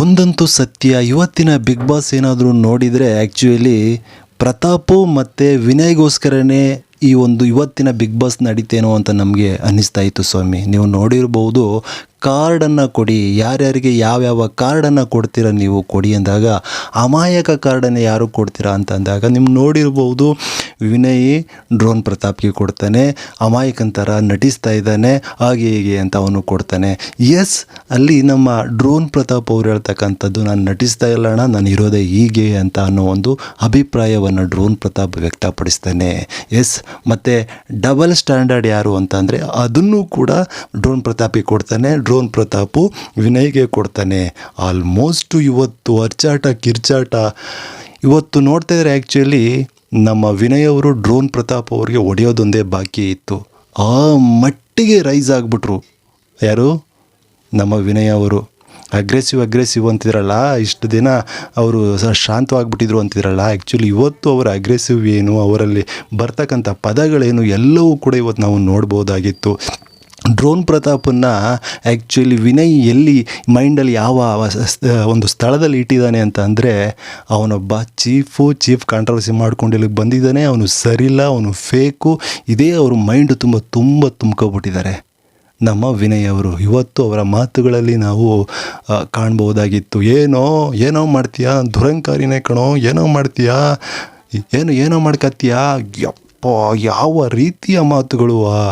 ಒಂದಂತೂ ಸತ್ಯ. ಇವತ್ತಿನ ಬಿಗ್ ಬಾಸ್ ಏನಾದರೂ ನೋಡಿದರೆ ಆ್ಯಕ್ಚುಲಿ ಪ್ರತಾಪು ಮತ್ತು ವಿನಯ್ಗೋಸ್ಕರನೇ ಈ ಒಂದು ಇವತ್ತಿನ ಬಿಗ್ ಬಾಸ್ ನಡೀತೇನೋ ಅಂತ ನಮಗೆ ಅನ್ನಿಸ್ತಾ ಇತ್ತು ಸ್ವಾಮಿ. ನೀವು ನೋಡಿರ್ಬೋದು ಕಾರ್ಡನ್ನು ಕೊಡಿ. ಯಾರ್ಯಾರಿಗೆ ಯಾವ್ಯಾವ ಕಾರ್ಡನ್ನು ಕೊಡ್ತೀರ ನೀವು ಕೊಡಿ ಅಂದಾಗ, ಅಮಾಯಕ ಕಾರ್ಡನ್ನು ಯಾರು ಕೊಡ್ತೀರಾ ಅಂತ ಅಂದಾಗ ನಿಮ್ಮ ನೋಡಿರ್ಬೋದು. ವಿನಯ್ ಡ್ರೋನ್ ಪ್ರತಾಪ್ಗೆ ಕೊಡ್ತಾನೆ. ಅಮಾಯಕನ ಥರ ನಟಿಸ್ತಾ ಇದ್ದಾನೆ. ಹಾಗೆ ಹೀಗೆ ಅಂತ ಅವನು ಕೊಡ್ತಾನೆ. ಎಸ್ ಅಲ್ಲಿ ನಮ್ಮ ಡ್ರೋನ್ ಪ್ರತಾಪ್ ಅವ್ರು ಹೇಳ್ತಕ್ಕಂಥದ್ದು, ನಾನು ನಟಿಸ್ತಾ ಇಲ್ಲ ಅಣ್ಣ, ನಾನು ಇರೋದೇ ಹೀಗೆ ಅಂತ ಅನ್ನೋ ಒಂದು ಅಭಿಪ್ರಾಯವನ್ನು ಡ್ರೋನ್ ಪ್ರತಾಪ್ ವ್ಯಕ್ತಪಡಿಸ್ತಾನೆ. ಎಸ್ ಮತ್ತು ಡಬಲ್ ಸ್ಟ್ಯಾಂಡರ್ಡ್ ಯಾರು ಅಂತಂದರೆ ಅದನ್ನು ಕೂಡ ಡ್ರೋನ್ ಪ್ರತಾಪಿಗೆ ಕೊಡ್ತಾನೆ. ಡ್ರೋನ್ ಪ್ರತಾಪು ವಿನಯ್ಗೆ ಕೊಡ್ತಾನೆ. ಆಲ್ಮೋಸ್ಟು ಇವತ್ತು ಅರ್ಚಾಟ, ಕಿರ್ಚಾಟ ಇವತ್ತು ನೋಡ್ತಾ ಇದ್ರೆ ಆ್ಯಕ್ಚುಲಿ ನಮ್ಮ ವಿನಯ್ ಅವರು ಡ್ರೋನ್ ಪ್ರತಾಪ್ ಅವ್ರಿಗೆ ಒಡೆಯೋದೊಂದೇ ಬಾಕಿ ಇತ್ತು. ಆ ಮಟ್ಟಿಗೆ ರೈಸ್ ಆಗಿಬಿಟ್ರು. ಯಾರು? ನಮ್ಮ ವಿನಯ್ ಅವರು. ಅಗ್ರೆಸಿವ್ ಅಗ್ರೆಸಿವ್ ಅಂತಿದ್ರಲ್ಲ, ಇಷ್ಟು ದಿನ ಅವರು ಶಾಂತವಾಗಿಬಿಟ್ಟಿದ್ರು ಅಂತಿದ್ರಲ್ಲ ಆ್ಯಕ್ಚುಲಿ ಇವತ್ತು ಅವರ ಅಗ್ರೆಸಿವ್ ಏನು, ಅವರಲ್ಲಿ ಬರ್ತಕ್ಕಂಥ ಪದಗಳೇನು ಎಲ್ಲವೂ ಕೂಡ ಇವತ್ತು ನಾವು ನೋಡ್ಬೋದಾಗಿತ್ತು. ಡ್ರೋನ್ ಪ್ರತಾಪನ್ನ ಆ್ಯಕ್ಚುಲಿ ವಿನಯ್ ಎಲ್ಲಿ ಮೈಂಡಲ್ಲಿ ಯಾವ ಒಂದು ಸ್ಥಳದಲ್ಲಿ ಇಟ್ಟಿದ್ದಾನೆ ಅಂತ ಅಂದರೆ ಅವನೊಬ್ಬ ಚೀಫು ಚೀಫ್ ಕಾಂಟ್ರವರ್ಸಿ ಮಾಡ್ಕೊಂಡು ಇಲ್ಲಿಗೆ ಬಂದಿದ್ದಾನೆ. ಅವನು ಸರಿಲ್ಲ, ಅವನು ಫೇಕು ಇದೇ ಅವರು ಮೈಂಡ್ ತುಂಬ ತುಂಬ ತುಂಬ್ಕೊಬಿಟ್ಟಿದ್ದಾರೆ. ನಮ್ಮ ವಿನಯ್ ಅವರು, ಇವತ್ತು ಅವರ ಮಾತುಗಳಲ್ಲಿ ನಾವು ಕಾಣ್ಬೋದಾಗಿತ್ತು ಏನೋ ಏನೋ ಮಾಡ್ತೀಯಾ? ದುರಂಕಾರಿನೇ ಕಣೋ, ಏನೋ ಮಾಡ್ತೀಯಾ? ಏನು, ಏನೋ ಮಾಡ್ಕತ್ತೀಯಾ? ಯಪ್ಪ ಯಾವ ರೀತಿಯ ಮಾತುಗಳು ಆ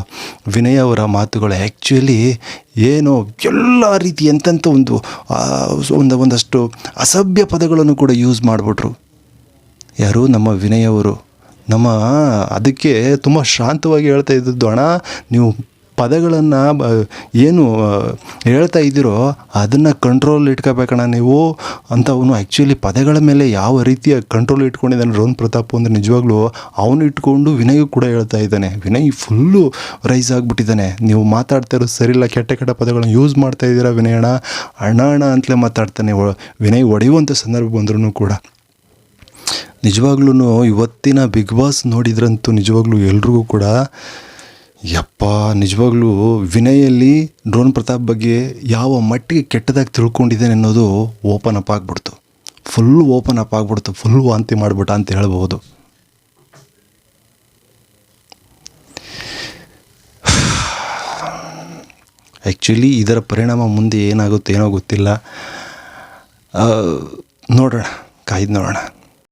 ವಿನಯ್ ಅವರ ಮಾತುಗಳು? ಆ್ಯಕ್ಚುಲಿ ಏನೋ ಎಲ್ಲ ರೀತಿ ಎಂತೆಂಥ ಒಂದು ಒಂದು, ಒಂದಷ್ಟು ಅಸಭ್ಯ ಪದಗಳನ್ನು ಕೂಡ ಯೂಸ್ ಮಾಡಿಬಿಟ್ರು. ಯಾರು? ನಮ್ಮ ವಿನಯ್ ಅವರು ನಮ್ಮ, ಅದಕ್ಕೆ ತುಂಬ ಶಾಂತವಾಗಿ ಹೇಳ್ತಾ ಇದ್ದದ್ದು, ಅಣ್ಣ, ನೀವು ಪದಗಳನ್ನು ಏನು ಹೇಳ್ತಾ ಇದ್ದೀರೋ ಅದನ್ನು ಕಂಟ್ರೋಲ್ ಇಟ್ಕೋಬೇಕಣ್ಣ ನೀವು. ಅಂತ ಅವನು ಆ್ಯಕ್ಚುಲಿ ಪದಗಳ ಮೇಲೆ ಯಾವ ರೀತಿಯ ಕಂಟ್ರೋಲ್ ಇಟ್ಕೊಂಡಿದ್ದಾನೆ ರೋಹನ್ ಪ್ರತಾಪ್ ಅಂದರೆ ನಿಜವಾಗ್ಲೂ ಅವನು ಇಟ್ಕೊಂಡು ವಿನಯ್ ಕೂಡ ಹೇಳ್ತಾ ಇದ್ದಾನೆ. ವಿನಯ್ ಫುಲ್ಲು ರೈಸ್ ಆಗಿಬಿಟ್ಟಿದ್ದಾನೆ. ನೀವು ಮಾತಾಡ್ತಾ ಇರೋದು ಸರಿಯಿಲ್ಲ, ಕೆಟ್ಟ ಕೆಟ್ಟ ಪದಗಳನ್ನು ಯೂಸ್ ಮಾಡ್ತಾ ಇದ್ದೀರಾ ವಿನಯಣ್ಣ ಅಣ್ಣ? ಅಣ್ಣ ಅಂತಲೇ ಮಾತಾಡ್ತಾನೆ ವಿನಯ್ ಒಡೆಯುವಂಥ ಸಂದರ್ಭ ಬಂದ್ರೂ ಕೂಡ. ನಿಜವಾಗ್ಲೂ ಇವತ್ತಿನ ಬಿಗ್ ಬಾಸ್ ನೋಡಿದ್ರಂತೂ ನಿಜವಾಗ್ಲೂ ಎಲ್ರಿಗೂ ಕೂಡ ಯಪ್ಪ, ನಿಜವಾಗ್ಲೂ ವಿನಯಲ್ಲಿ ಡ್ರೋನ್ ಪ್ರತಾಪ್ ಬಗ್ಗೆ ಯಾವ ಮಟ್ಟಿಗೆ ಕೆಟ್ಟದಾಗಿ ತಿಳ್ಕೊಂಡಿದ್ದೇನೆ ಅನ್ನೋದು ಓಪನ್ ಅಪ್ ಆಗಿಬಿಡ್ತು. ಫುಲ್ ಓಪನ್ ಅಪ್ ಆಗಿಬಿಡ್ತು. ಫುಲ್ ವಾಂತಿ ಮಾಡಿಬಿಟ್ಟ ಅಂತ ಹೇಳ್ಬೋದು ಆ್ಯಕ್ಚುಲಿ ಇದರ ಪರಿಣಾಮ ಮುಂದೆ ಏನಾಗುತ್ತೆ ಏನೋ ಗೊತ್ತಿಲ್ಲ. ನೋಡೋಣ. ಕಾಯ್ದು ನೋಡೋಣ.